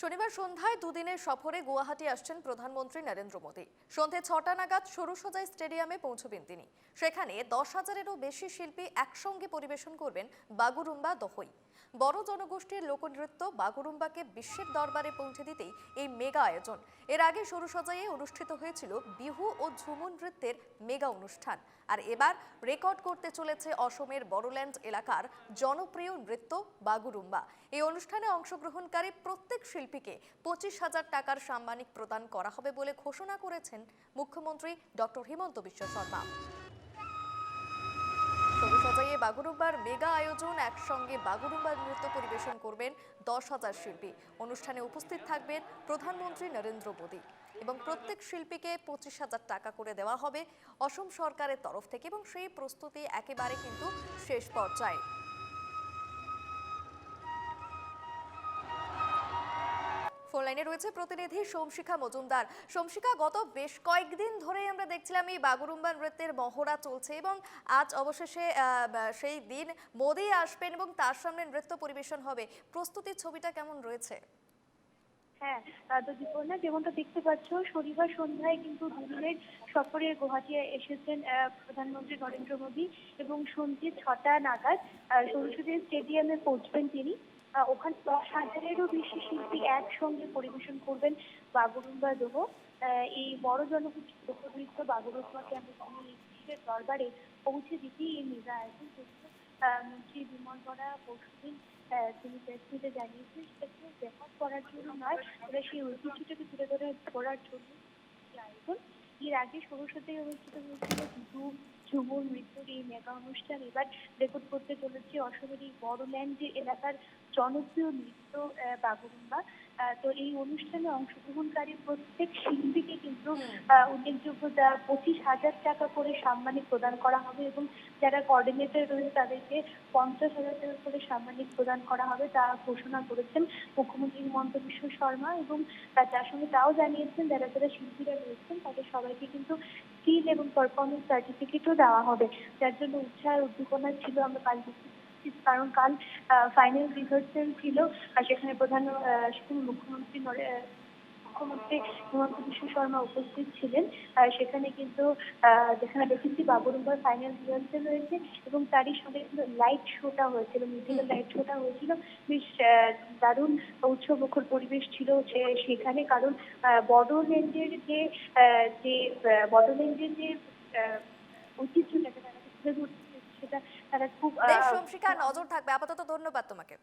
শনিবার সন্ধ্যায় দুদিনের সফরে গুয়াহাটি আসছেন প্রধানমন্ত্রী নরেন্দ্র মোদী। সন্ধে ছটা নাগাদ সরুসজাই স্টেডিয়ামে পৌঁছবেন তিনি। সেখানে দশ হাজারেরও বেশি শিল্পী একসঙ্গে পরিবেশন করবেন বাগুরুম্বা দহই। বড় জনগোষ্ঠীর লোকনৃত্য বাগুরুম্বাকে বিশ্বের দরবারে পৌঁছে দিতেই এই মেগা আয়োজন। এর আগে সরুসজাইয়ে অনুষ্ঠিত হয়েছিল বিহু ও ঝুমুর নৃত্যের মেগা অনুষ্ঠান। আর এবার রেকর্ড করতে চলেছে অসমের বড়োল্যান্ড এলাকার জনপ্রিয় নৃত্য বাগুরুম্বা। এই অনুষ্ঠানে অংশগ্রহণকারী প্রত্যেক শিল্পীকে পঁচিশ হাজার টাকার সাম্মানিক প্রদান করা হবে বলে ঘোষণা করেছেন মুখ্যমন্ত্রী ডক্টর হিমন্ত বিশ্ব শর্মা। সবুজ সজাইয়ে বাগুরুম্বার মেগা আয়োজন, একসঙ্গে বাগুরুম্বার নৃত্য পরিবেশন করবেন দশ হাজার শিল্পী। অনুষ্ঠানে উপস্থিত থাকবেন প্রধানমন্ত্রী নরেন্দ্র মোদী এবং প্রত্যেক শিল্পীকে পঁচিশ হাজার টাকা করে দেওয়া হবে অসম সরকারের তরফ থেকে এবং সেই প্রস্তুতি একেবারে কিন্তু শেষ পর্যায়ে। ফোন লাইনে রয়েছে প্রতিনিধি সোমশিখা মজুমদার। সোমশিখা, গত বেশ কয়েকদিন ধরেই আমরা দেখছিলাম এই বাগুরুম্বা নৃত্যের মহড়া চলছে এবং আজ অবশেষে সেই দিন মোদি আসবেন এবং তার সামনে নৃত্য পরিবেশন হবে। প্রস্তুতির ছবিটা কেমন রয়েছে? হ্যাঁ তো দীপর্ণা যেমনটা দেখতে পাচ্ছ, শনিবার সন্ধ্যায় কিন্তু দুদিনের সফরে গুয়াহাটি এসেছেন প্রধানমন্ত্রী নরেন্দ্র মোদী এবং সন্ধ্যে ছটা নাগাদ সরস্বতী স্টেডিয়ামে পৌঁছবেন তিনি। ওখানে দশ হাজারেরও বেশি শিল্পী একসঙ্গে পরিবেশন করবেন বাগুরুম্বা দোহ। এই বড় জনগোষ্ঠীর লোকনৃত্য বাগুরুম্বাকে আমি আমি বিশ্বের দরবারে পৌঁছে দিতেই এই মেগা আয়োজন আহ, মন্ত্রী বিমল বরা পরশুদিন তিনি প্রেস মিটে জানিয়েছেন সেটা শুধু রেকর্ড করার জন্য নয় ওরা সেই ঐতিহ্যটাকে তুলে ধরে করার জন্য। আয়োজন এর আগে সরস্বতী অনুষ্ঠিত হয়েছিল ঝুমুর নৃত্যর এই মেগা অনুষ্ঠান এবার রেকর্ড করতে চলেছে অসমের এই বড়োল্যান্ড এলাকার জনপ্রিয় নৃত্য বাগুরুম্বা। তো এই অনুষ্ঠানে অংশগ্রহণকারী প্রত্যেক শিল্পীকে কিন্তু উল্লেখযোগ্য পঁচিশ হাজার টাকা করে সাম্মানিক প্রদান করা হবে এবং যারা কোঅর্ডিনেটর রয়েছে তাদেরকে পঞ্চাশ হাজার টাকা করে সাম্মানিক প্রদান করা হবে তা ঘোষণা করেছেন মুখ্যমন্ত্রী হিমন্ত বিশ্ব শর্মা এবং তার সঙ্গে তাও জানিয়েছেন যারা যারা শিল্পীরা রয়েছেন তাদের সবাইকে কিন্তু স্কিল এবং পারফরমেন্স সার্টিফিকেটও দেওয়া হবে। যার জন্য উৎসাহ উদ্দীপনা ছিল আমরা কাল কারণ কাল ফাইনাল রিহার্সেল ছিল। আর সেখানে প্রধান মুখ্যমন্ত্রী মুখ্যমন্ত্রী হিমন্ত বিশ্ব শর্মা উপস্থিত ছিলেন। আর সেখানে কিন্তু আহ, যেখানে দেখেছি বাবুরুম্বার ফাইনাল রিহার্সেল হয়েছে এবং তারই সঙ্গে কিন্তু লাইট শোটা হয়েছিল মিউজিক্যাল লাইট শোটা হয়েছিল। বেশ আহ, দারুণ উৎসবমুখর পরিবেশ ছিল সেখানে। কারণ বড়োল্যান্ডের যে আহ, যে বড়োল্যান্ডের যে আহ, ঐতিহ্যটাকে তারা তুলে ধরতে চেয়েছে, সেটা তারা খুব আহ, নজর থাকবে। আপাতত ধন্যবাদ তোমাকে।